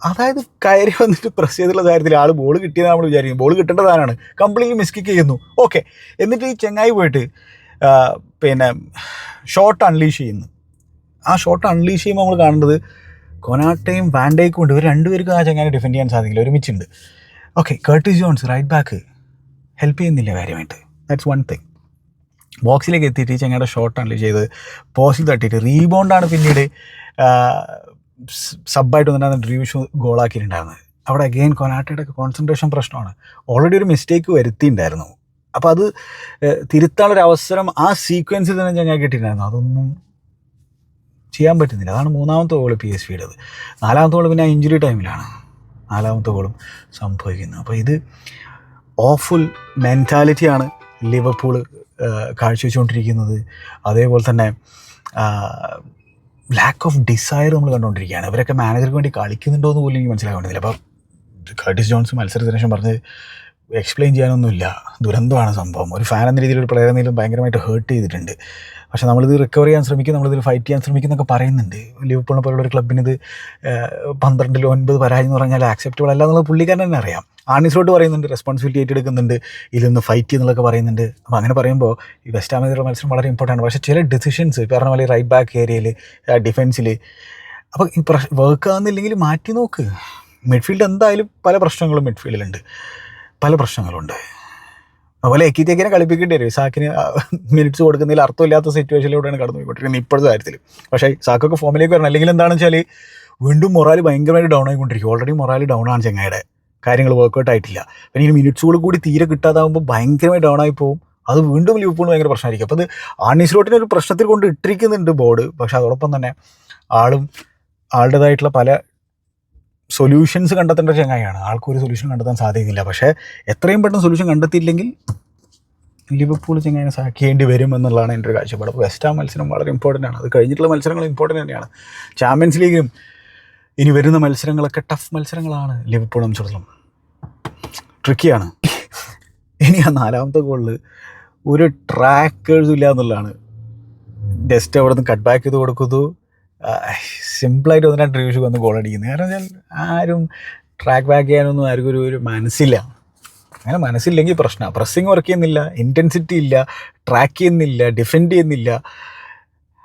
അതായത് കയറി വന്നിട്ട് പ്രസ് ചെയ്തിട്ടുള്ള കാര്യത്തിൽ ആൾ ബോൾ കിട്ടിയെന്ന് നമ്മൾ വിചാരിക്കും ബോൾ കിട്ടേണ്ടതാണ് കംപ്ലീറ്റ്ലി മിസ്കിക്ക് ചെയ്യുന്നു. ഓക്കെ എന്നിട്ട് ഈ ചെങ്ങായി പോയിട്ട് പിന്നെ ഷോട്ട് അൺലീഷ് ചെയ്യുന്നു. ആ ഷോട്ട് അൺലീഷ് ചെയ്യുമ്പോൾ നമ്മൾ കാണേണ്ടത് കൊനാട്ടയും വാൻഡേക്കും ഉണ്ട്. ഇവർ രണ്ടുപേർക്കും ആ ചെങ്ങാനെ ഡിഫെൻഡ് ചെയ്യാൻ സാധിക്കില്ല. ഒരുമിച്ചുണ്ട്. Okay Curtis Jones right back help ചെയ്യുന്നില്ല കാര്യമായിട്ട്. ദാറ്റ്സ് വൺ തിങ് ബോക്സിലേക്ക് എത്തിയിട്ട് ചങ്ങയുടെ ഷോട്ട് അൺലീഷ് ചെയ്ത് പോസ്റ്റിൽ തട്ടിയിട്ട് റീബൗണ്ടാണ് പിന്നീട് സബായിട്ട് വന്നിട്ടാണ് ഡ്രീവിഷ് ഗോളാക്കിയിട്ടുണ്ടായിരുന്നത് അവിടെ അഗെയിൻ കൊനാട്ടയുടെ കോൺസെൻട്രേഷൻ പ്രശ്നമാണ്. ഓൾറെഡി ഒരു മിസ്റ്റേക്ക് വരുത്തിയിട്ടുണ്ടായിരുന്നു. അപ്പോൾ അത് തിരുത്താനുള്ള തിരുത്താനുള്ളൊരു അവസരം ആ സീക്വൻസിൽ തന്നെ ഞങ്ങൾ കിട്ടിയിട്ടുണ്ടായിരുന്നു. അതൊന്നും ചെയ്യാൻ പറ്റുന്നില്ല. അതാണ് മൂന്നാമത്തെ ഗോൾ പി എസ് വിയുടേത് നാലാമത്തെ ഗോൾ പിന്നെ ഇഞ്ചുറി ടൈമിലാണ് നാലാമത്തെ ഗോളും സംഭവിക്കുന്നത്. അപ്പോൾ ഇത് ഓഫുൾ മെന്റാലിറ്റിയാണ് ലിവർപൂൾ കാഴ്ചവെച്ചുകൊണ്ടിരിക്കുന്നത്. അതേപോലെ തന്നെ ലാക്ക് ഓഫ് ഡിസയർ നമ്മൾ കണ്ടുകൊണ്ടിരിക്കുകയാണ്. ഇവരൊക്കെ മാനേജർക്ക് വേണ്ടി കളിക്കുന്നുണ്ടോ എന്ന് പോലും എനിക്ക് മനസ്സിലാക്കേണ്ടതില്ല അപ്പോൾ കർട്ടിസ് ജോൺസ് മത്സരത്തിന് ശേഷം പറഞ്ഞ് എക്സ്പ്ലെയിൻ ചെയ്യാനൊന്നുമില്ല. ദുരന്തമാണ് സംഭവം. ഒരു ഫാൻ എന്ന രീതിയിൽ ഒരു പ്ലെയർ എന്നെങ്കിലും ഭയങ്കരമായിട്ട് ഹേർട്ട് ചെയ്തിട്ടുണ്ട്. പക്ഷേ നമ്മളിത് റിക്കവർ ചെയ്യാൻ ശ്രമിക്കും നമ്മളിതിൽ ഫൈറ്റ് ചെയ്യാൻ ശ്രമിക്കും എന്നൊക്കെ പറയുന്നുണ്ട്. ലിവർപൂളിനെ പോലുള്ള ഒരു ക്ലബിന് ഇത് പന്ത്രണ്ടിൽ ഒൻപത് പരാജയം എന്ന് പറഞ്ഞാൽ ആക്സെപ്റ്റബിൾ അല്ല എന്നുള്ളത് പുള്ളിക്കാരൻ തന്നെ അറിയാം. ആണിസോട്ട് പറയുന്നുണ്ട് റെസ്പോൺസിബിലിറ്റി ഏറ്റെടുക്കുന്നുണ്ട് ഇതിൽ ഫൈറ്റ് ചെയ്യുന്നതൊക്കെ പറയുന്നുണ്ട്. അപ്പോൾ അങ്ങനെ പറയുമ്പോൾ ഈ വെസ്റ്റ് ഹാമിലുള്ള മത്സരം വളരെ ഇമ്പോർട്ടന്റ് പക്ഷേ ചില ഡിസിഷൻസ് പറഞ്ഞ പോലെ റൈറ്റ് ബാക്ക് ഏരിയയിൽ ഡിഫൻസിൽ അപ്പോൾ ഈ പ്രശ് വർക്ക് ആകുന്നില്ലെങ്കിൽ മാറ്റി നോക്ക്. മിഡ്ഫീൽഡ് എന്തായാലും പല പ്രശ്നങ്ങളും മിഡ്ഫീൽഡിലുണ്ട് പല പ്രശ്നങ്ങളുണ്ട്. അതുപോലെ എക്കിത്തേക്കിനെ കളിപ്പിക്കേണ്ടി വരും. സാക്കിന് മിനിറ്റ്സ് കൊടുക്കുന്നതിൽ അർത്ഥമില്ലാത്ത സിറ്റുവേഷനിലൂടെയാണ് കടന്നു പോയിക്കൊണ്ടിരിക്കുന്നത് ഇപ്പോഴത്തെ കാര്യത്തിൽ പക്ഷേ സാക്കൊക്കെ ഫോമിലേക്ക് വരണം. അല്ലെങ്കിൽ എന്താണെന്ന് വെച്ചാൽ വീണ്ടും മൊറാൽ ഭയങ്കരമായിട്ട് ഡൗൺ ആയിക്കൊണ്ടിരിക്കും. ഓൾറെഡി മൊറാൽ ഡൗൺ ആണ് ചെങ്ങായുടെ. കാര്യങ്ങൾ വർക്കൗട്ട് ആയിട്ടില്ല. പിന്നെ ഇനി മിനിറ്റ്സുകൾ കൂടി തീരെ കിട്ടാതാകുമ്പോൾ ഭയങ്കരമായി ഡൗൺ ആയി പോകും അത് വീണ്ടും ലിവർപൂളിന് ഭയങ്കര പ്രശ്നമായിരിക്കും. അപ്പോൾ അത് ആർണിസ്ലോട്ടിനെ ഒരു പ്രശ്നത്തിൽ കൊണ്ട് ഇട്ടിരിക്കുന്നുണ്ട് ബോർഡ് പക്ഷേ അതോടൊപ്പം തന്നെ ആളും ആളുടേതായിട്ടുള്ള പല സൊല്യൂഷൻസ് കണ്ടെത്തേണ്ട ചങ്ങായിയാണ്. ആൾക്കൊരു സൊല്യൂഷൻ കണ്ടെത്താൻ സാധിക്കുന്നില്ല പക്ഷേ എത്രയും പെട്ടെന്ന് സൊല്യൂഷൻ കണ്ടെത്തിയില്ലെങ്കിൽ ലിവർപൂൾ ചെങ്ങനെ സാക്കേണ്ടി വരും എന്നുള്ളതാണ് എന്റെ ഒരു കാഴ്ചപ്പാട്. അപ്പോൾ വെസ്റ്റ് ആ മത്സരം വളരെ ഇമ്പോർട്ടന്റ് ആണ്. അത് കഴിഞ്ഞിട്ടുള്ള മത്സരങ്ങൾ ഇമ്പോർട്ടന്റ് തന്നെയാണ്. ചാമ്പ്യൻസ് ലീഗിലും ഇനി വരുന്ന മത്സരങ്ങളൊക്കെ ടഫ് മത്സരങ്ങളാണ് ലിവർപൂൾ സംബന്ധിച്ചിടത്തോളം ട്രിക്കിയാണ് ഇനി ആ നാലാമത്തെ ഗോളിൽ ഒരു ട്രാക്കേഴ്സും ഇല്ല എന്നുള്ളതാണ്. ജസ്റ്റ് അവിടെ നിന്ന് കട്ട് ബാക്ക് ചെയ്ത് കൊടുക്കുന്നു. സിമ്പിളായിട്ട് ഒന്ന് രണ്ട് റിവ്യൂസ് വന്ന് ഗോൾ അടിക്കുന്നത് കാരണം വെച്ചാൽ ആരും ട്രാക്ക് ബാക്ക് ചെയ്യാനൊന്നും ആർക്കും ഒരു ഒരു മനസ്സില്ല. അങ്ങനെ മനസ്സില്ലെങ്കിൽ പ്രശ്നമാണ് പ്രസ്സിങ് വർക്ക് ചെയ്യുന്നില്ല ഇന്റൻസിറ്റി ഇല്ല ട്രാക്ക് ചെയ്യുന്നില്ല ഡിഫെൻഡ് ചെയ്യുന്നില്ല.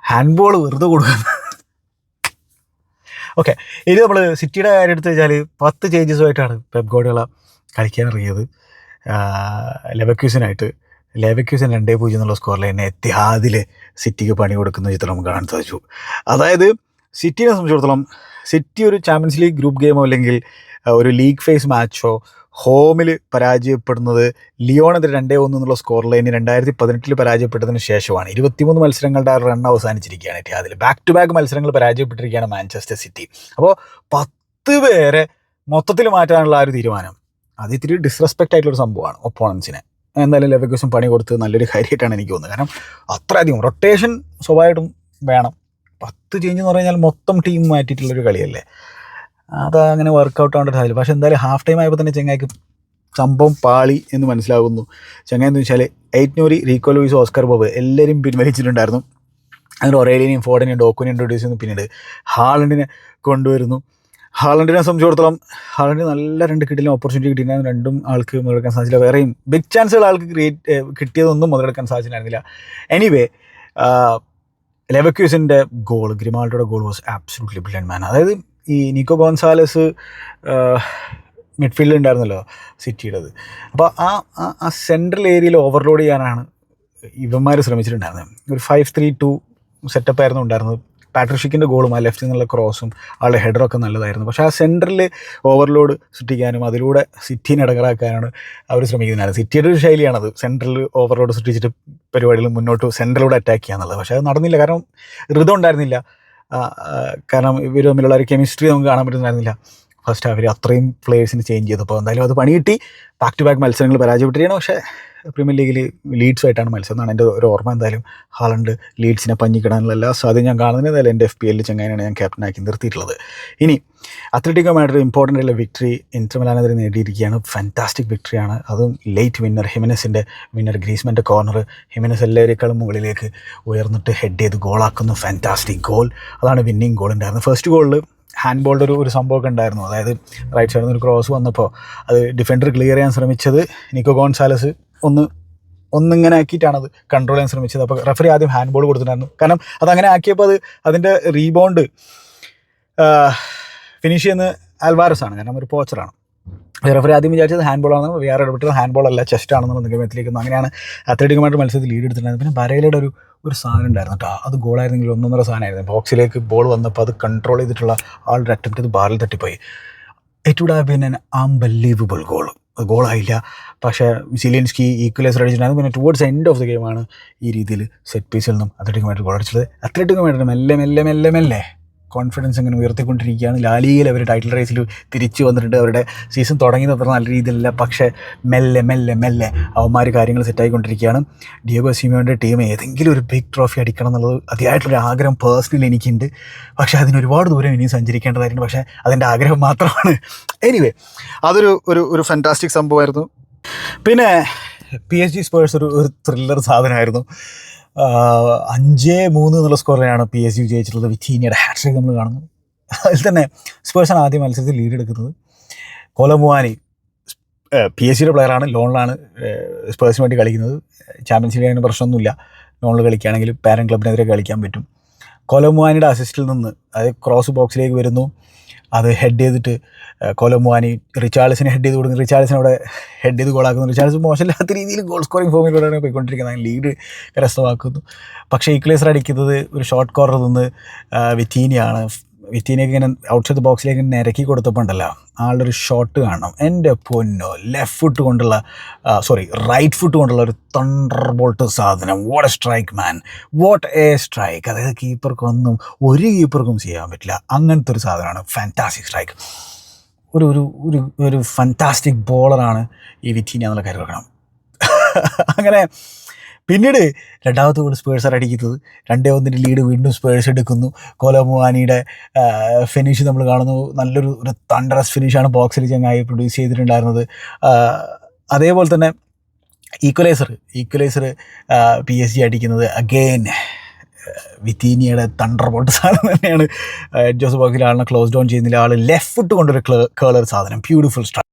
ഹാൻഡ് ബോൾ വെറുതെ കൊടുക്കുന്നു. ഓക്കെ ഇനി നമ്മൾ സിറ്റിയുടെ കാര്യം എടുത്ത് വെച്ചാൽ പത്ത് ചേഞ്ചസുമായിട്ടാണ് പെപ് കളിക്കാൻ ഇറങ്ങിയത്. ലെവക്യൂസിനായിട്ട് ലെവക്യൂസിൻ രണ്ടേ പൂജ്യം എന്നുള്ള സ്കോറിൽ തന്നെ എത്തിഹാദിൽ സിറ്റിക്ക് പണി കൊടുക്കുന്ന ചിത്രം നമുക്ക് കാണാൻ സാധിച്ചു. അതായത് സിറ്റിനെ സംബന്ധിച്ചിടത്തോളം സിറ്റി ഒരു ചാമ്പ്യൻസ് ലീഗ് ഗ്രൂപ്പ് ഗെയിമോ അല്ലെങ്കിൽ ഒരു ലീഗ് ഫേസ് മാച്ചോ ഹോമിൽ പരാജയപ്പെടുന്നത് ലിയോണെതിരെ രണ്ടേ ഒന്ന് എന്നുള്ള സ്കോർ ലൈന് രണ്ടായിരത്തി പതിനെട്ടിൽ പരാജയപ്പെട്ടതിന് ശേഷമാണ്. ഇരുപത്തിമൂന്ന് മത്സരങ്ങളുടെ റൺ അവസാനിച്ചിരിക്കുകയാണ് അതിൽ ബാക്ക് ടു ബാക്ക് മത്സരങ്ങൾ പരാജയപ്പെട്ടിരിക്കുകയാണ് മാഞ്ചസ്റ്റർ സിറ്റി അപ്പോൾ പത്ത് പേരെ മൊത്തത്തിൽ മാറ്റാനുള്ള ആ ഒരു തീരുമാനം. അത് ഇത്തിരി ഡിസ്റെസ്പെക്റ്റ് ആയിട്ടുള്ള ഒരു സംഭവമാണ് ഒപ്പോണൻസിനെ എന്തായാലും ലെവക്യൂസും പണി കൊടുത്ത് നല്ലൊരു കാര്യമായിട്ടാണ് എനിക്ക് തോന്നുന്നത്. കാരണം അത്രയധികം റൊട്ടേഷൻ സ്വാഭാവികമായിട്ടും വേണം. പത്ത് ചേഞ്ച് എന്ന് പറഞ്ഞാൽ മൊത്തം ടീം മാറ്റിയിട്ടുള്ളൊരു കളിയല്ലേ? അത് അങ്ങനെ വർക്കൗട്ട് ആവേണ്ട സാധ്യത പക്ഷേ എന്തായാലും ഹാഫ് ടൈം ആയപ്പോൾ തന്നെ ചെങ്ങായിക്ക് സംഭവം പാളി എന്ന് മനസ്സിലാകുന്നു ചെങ്ങായി എന്ന് വെച്ചാൽ Ait Nouri Rico Lewis Oscar Bobb എല്ലാവരും പിൻവലിച്ചിട്ടുണ്ടായിരുന്നു. അങ്ങനെ ഒറേലിനെയും ഫോർഡിനെയും ഡോക്കുനെയും ഇൻട്രൊഡ്യൂസ് ചെയ്യുന്നു. പിന്നീട് ഹാളണ്ടിനെ കൊണ്ടുവരുന്നു. ഹാളണ്ടിനെ സംബന്ധിച്ചിടത്തോളം ഹാളണ്ടിന് നല്ല രണ്ട് കിട്ടിലും ഓപ്പർച്യൂണിറ്റി കിട്ടിയിട്ടുണ്ടായിരുന്നു രണ്ടും ആൾക്ക് മുതലെടുക്കാൻ സാധിച്ചില്ല. വേറെയും ബിഗ് ചാൻസുകൾ ആൾക്ക് ക്രിയേറ്റ് കിട്ടിയതൊന്നും മുതലെടുക്കാൻ സാധിച്ചിട്ടുണ്ടായിരുന്നില്ല എനിവേ ലെവക്യൂസിന്റെ goal ഗ്രിമാൾഡോയുടെ goal was absolutely brilliant man അതായത് ഈ നിക്കോ ഗോൺസാലസ് മിഡ്ഫീൽഡ് ഉണ്ടായിരുന്നല്ലോ സിറ്റിയുടേത് അപ്പോൾ ആ- ആ സെൻട്രൽ ഏരിയയിൽ ഓവർലോഡ് ചെയ്യാനാണ് ഇവന്മാർ ശ്രമിച്ചിട്ടുണ്ടായിരുന്നത്. ഒരു ഫൈവ് ത്രീ ടു സെറ്റപ്പ് ആയിരുന്നു ഉണ്ടായിരുന്നത്. പാട്രിഷിക്കിന്റെ ഗോളും ആ ലെഫ്റ്റിൽ നിന്നുള്ള ക്രോസും ആളുടെ ഹെഡറൊക്കെ നല്ലതായിരുന്നു. പക്ഷേ ആ സെന്ററിൽ ഓവർലോഡ് സൃഷ്ടിക്കാനും അതിലൂടെ സിറ്റീനെ ഇടങ്ങറാക്കാനാണ് അവർ ശ്രമിക്കുന്നത് സിറ്റിയുടെ ഒരു ശൈലിയാണത്. സെന്ററിൽ ഓവർലോഡ് സൃഷ്ടിച്ചിട്ട് പരിപാടികൾ മുന്നോട്ട് സെൻട്രലൂടെ അറ്റാക്ക് ചെയ്യാന്നുള്ളത് പക്ഷേ അത് നടന്നില്ല. കാരണം ഋതം ഉണ്ടായിരുന്നില്ല. കാരണം ഇവർ തമ്മിലുള്ള ഒരു കെമിസ്ട്രി നമുക്ക് കാണാൻ പറ്റുന്നുണ്ടായിരുന്നില്ല ഫസ്റ്റ് ഹാഫിൽ അത്രയും പ്ലേയേഴ്സിന് ചേഞ്ച് ചെയ്തപ്പോൾ എന്തായാലും അത് പണി കിട്ടി. ബാക്ക് ടു ബാക്ക് മത്സരങ്ങൾ പരാജയപ്പെട്ടിരിക്കുകയാണ്. പക്ഷേ പ്രീമിയർ ലീഗിൽ ലീഡ്സുമായിട്ടാണ് മത്സരം. എന്നാണ് എന്റെ ഒരു ഓർമ്മ. എന്തായാലും ഹാളണ്ട് ലീഡ്സിനെ പഞ്ഞിക്കിടാനുള്ള എല്ലാ സാധ്യത ഞാൻ കാണുന്നത് എന്തായാലും എന്റെ എഫ് പി എല്ലിൽ ചങ്ങാനാണ് ഞാൻ ക്യാപ്റ്റനാക്കി നിർത്തിയിട്ടുള്ളത്. ഇനി അത്ലറ്റിക്കോ മാഡ്രിഡ് ഇമ്പോർട്ടന്റ് ആയിട്ടുള്ള വിക്ടറി ഇന്റർമലാനെതിരെ നേടിയിരിക്കുകയാണ്. ഫാന്റാസ്റ്റിക് വിക്ടറിയാണ് അതും ലേറ്റ് വിന്നർ ഹിമനസിന്റെ വിന്നർ ഗ്രീസ്മന്റെ കോർണർ ഹിമനസ് എല്ലാവരേക്കാളും മുകളിലേക്ക് ഉയർന്നിട്ട് ഹെഡ് ചെയ്ത് ഗോളാക്കുന്നു ഫാന്റാസ്റ്റിക് ഗോൾ അതാണ് വിന്നിങ് ഗോൾ ഉണ്ടായിരുന്നത്. ഫസ്റ്റ് ഗോളിൽ ഹാൻഡ് ബോളിന്റെ ഒരു ഒരു സംഭവമൊക്കെ ഉണ്ടായിരുന്നു. അതായത് റൈറ്റ് സൈഡിൽ നിന്ന് ഒരു ക്രോസ് വന്നപ്പോൾ അത് ഡിഫൻഡർ ക്ലിയർ ചെയ്യാൻ ശ്രമിച്ചത് നിക്കോ ഗോൺസാലസ്. ഒന്ന് ഒന്നിങ്ങനെ ആക്കിയിട്ടാണ് അത് കൺട്രോൾ ചെയ്യാൻ ശ്രമിച്ചത്. അപ്പോൾ റെഫറി ആദ്യം ഹാൻഡ് ബോൾ കൊടുത്തിട്ടുണ്ടായിരുന്നു. കാരണം അതങ്ങനെ ആക്കിയപ്പോൾ അത് അതിന്റെ റീബൗണ്ട് ഫിനിഷ് ചെയ്യുന്ന ആൽവാരസ് ആണ് കാരണം ഒരു പോച്ചറാണ് റെഫറി ആദ്യം വിചാരിച്ചത് ഹാൻഡ് ആണെന്ന് വേറെ ഇടപെട്ടത് ഹാൻഡ് ബോൾ അല്ല ചെസ്റ്റ് ആണെന്നുള്ള നിഗമനത്തിലേക്കുന്നു അങ്ങനെയാണ് അത്ലറ്റിക്കുമായിട്ട് മത്സരത്തിൽ ലീഡ് എടുത്തിട്ടുണ്ടായിരുന്നത്. പിന്നെ ബരയിലയുടെ ഒരു ഒരു സാധനം ഉണ്ടായിരുന്നു കേട്ടോ. അത് ഗോളായിരുന്നെങ്കിൽ ഒന്നൊന്നര സാധനമായിരുന്നു. ബോക്സിലേക്ക് ബോൾ വന്നപ്പോൾ അത് കൺട്രോൾ ചെയ്തിട്ടുള്ള ആളുടെ അറ്റംപ്റ്റ് അത് ബാറിൽ തട്ടിപ്പോയി. It would have been an unbelievable goal ഗോളായില്ല പക്ഷേ സിലിൻസ്കി ഈക്വലൈസർ അടിച്ചിട്ടുണ്ടായിരുന്നു. പിന്നെ ടുവേർഡ്സ് എൻഡ് ഓഫ് ദി ഗെയിമാണ് ഈ രീതിയിൽ സെറ്റ് പീസിൽ നിന്നും അത്ലറ്റിക്കുമായിട്ട് ഗോൾ അടിച്ചത്. അത്ലറ്റിക്കുമായിട്ട് മെല്ലെ മെല്ലെ മെല്ലെ മെല്ലെ കോൺഫിഡൻസ് ഇങ്ങനെ ഉയർത്തിക്കൊണ്ടിരിക്കുകയാണ്. ലാലിയിൽ അവർ ടൈറ്റിൽ റേസിൽ തിരിച്ചു വന്നിട്ടുണ്ട്. അവരുടെ സീസൺ തുടങ്ങിയത് നല്ല രീതിയിലല്ല. പക്ഷേ മെല്ലെ മെല്ലെ മെല്ലെ അവന്മാർ കാര്യങ്ങൾ സെറ്റായിക്കൊണ്ടിരിക്കുകയാണ് ഡിയോഗോ സിമിയോന്റെ ടീം ഏതെങ്കിലും ഒരു ബിഗ് ട്രോഫി അടിക്കണം എന്നുള്ളത് അതിയായിട്ടുള്ളൊരു ആഗ്രഹം പേഴ്സണലി എനിക്കുണ്ട്. പക്ഷേ അതിന് ഒരുപാട് ദൂരം ഇനിയും സഞ്ചരിക്കേണ്ടതായിട്ടുണ്ട്. പക്ഷേ അതിന്റെ ആഗ്രഹം മാത്രമാണ്. എനിവേ അതൊരു ഒരു ഒരു ഫാന്റാസ്റ്റിക് സംഭവമായിരുന്നു. പിന്നെ പി എച്ച് ഡി സ്പേഴ്സ് ഒരു ഒരു ത്രില്ലർ സാധനമായിരുന്നു. അഞ്ച് മൂന്ന് എന്നുള്ള സ്കോറിലാണ് പി എസ് ജി വിജയിച്ചിട്ടുള്ളത് വിറ്റീനിയുടെ ഹാട്രിക് നമ്മൾ കാണുന്നത്. അതിൽ തന്നെ സ്പേഴ്സാണ് ആദ്യ മത്സരത്തിൽ ലീഡ് എടുക്കുന്നത്. കൊലമുവാനി പി എസ് സിയുടെ പ്ലെയറാണ് ലോണിലാണ് സ്പേഴ്സിന് വേണ്ടി കളിക്കുന്നത്. ചാമ്പ്യൻസ് ലീഗ് അതിന് പ്രശ്നമൊന്നുമില്ല. ലോണിൽ കളിക്കുകയാണെങ്കിൽ പാരൻ ക്ലബിനെതിരെ കളിക്കാൻ പറ്റും. കൊലമുവാനിയുടെ അസിസ്റ്റിൽ നിന്ന് അതായത് ക്രോസ് ബോക്സിലേക്ക് വരുന്നു. അത് ഹെഡ് ചെയ്തിട്ട് കൊലമുവാനി റിച്ചാൾസിനെ ഹെഡ് ചെയ്ത് കൊടുക്കുന്നു റിച്ചാൾസിനെ അവിടെ ഹെഡ് ചെയ്ത് ഗോളാക്കുന്നു. റിച്ചാൾസ് മോശമില്ലാത്ത രീതിയിൽ ഗോൾ സ്കോറിംഗ് ഫോമിലൂടെയാണ് പോയിക്കൊണ്ടിരിക്കുന്നത്. ലീഡ് കരസ്ഥമാക്കുന്നു. പക്ഷേ ഈക്ലേസർ അടിക്കുന്നത് ഒരു ഷോർട്ട് കോർണർ നിന്ന് വിറ്റീനിയാണ്. വിറ്റീനൊക്കെ ഇങ്ങനെ ഔട്ട്സൈഡ് ബോക്സിലേക്ക് നിരക്കി കൊടുത്തപ്പോൾ ഉണ്ടല്ലോ ആളുടെ ഒരു ഷോട്ട് കാണണം എന്റെ പൊന്നോ ലെഫ്റ്റ് ഫുട്ട് കൊണ്ടുള്ള സോറി റൈറ്റ് ഫുട്ട് കൊണ്ടുള്ള ഒരു തണ്ടർ ബോൾട്ട് സാധനം. What a strike man what a strike അതായത് കീപ്പർക്കൊന്നും ഒരു കീപ്പർക്കും ചെയ്യാൻ പറ്റില്ല. അങ്ങനത്തെ ഒരു സാധനമാണ് ഫാന്റാസ്റ്റിക് സ്ട്രൈക്ക് ഒരു ഒരു ഒരു ഒരു ഫാന്റാസ്റ്റിക് ബോളറാണ് ഈ വിറ്റീന കരുതണം അങ്ങനെ പിന്നീട് രണ്ടാമത്തെ ഗോൾ സ്പേഴ്സാണ് അടിക്കുന്നത്. രണ്ടേ ഒന്നിന്റെ ലീഡ് വീണ്ടും സ്പേഴ്സ് എടുക്കുന്നു. കോലമുവാനിയുടെ ഫിനിഷ് നമ്മൾ കാണുന്നു. നല്ലൊരു ഒരു തണ്ടറസ് ഫിനിഷാണ് ബോക്സിൽ ചങ്ങായി പ്രൊഡ്യൂസ് ചെയ്തിട്ടുണ്ടായിരുന്നത്. അതേപോലെ തന്നെ equaliser equaliser P S G അടിക്കുന്നത് അഗെയിൻ വിത്തീനിയുടെ തണ്ടർ ബോട്ട് സാധനം തന്നെയാണ്. ജോസഫ് ബോക്കിൽ ആളിനെ ക്ലോസ് ഡൗൺ ചെയ്യുന്നില്ല ആൾ ലെഫ്റ്റ് കൊണ്ടൊരു കേളർ സാധനം. Beautiful strike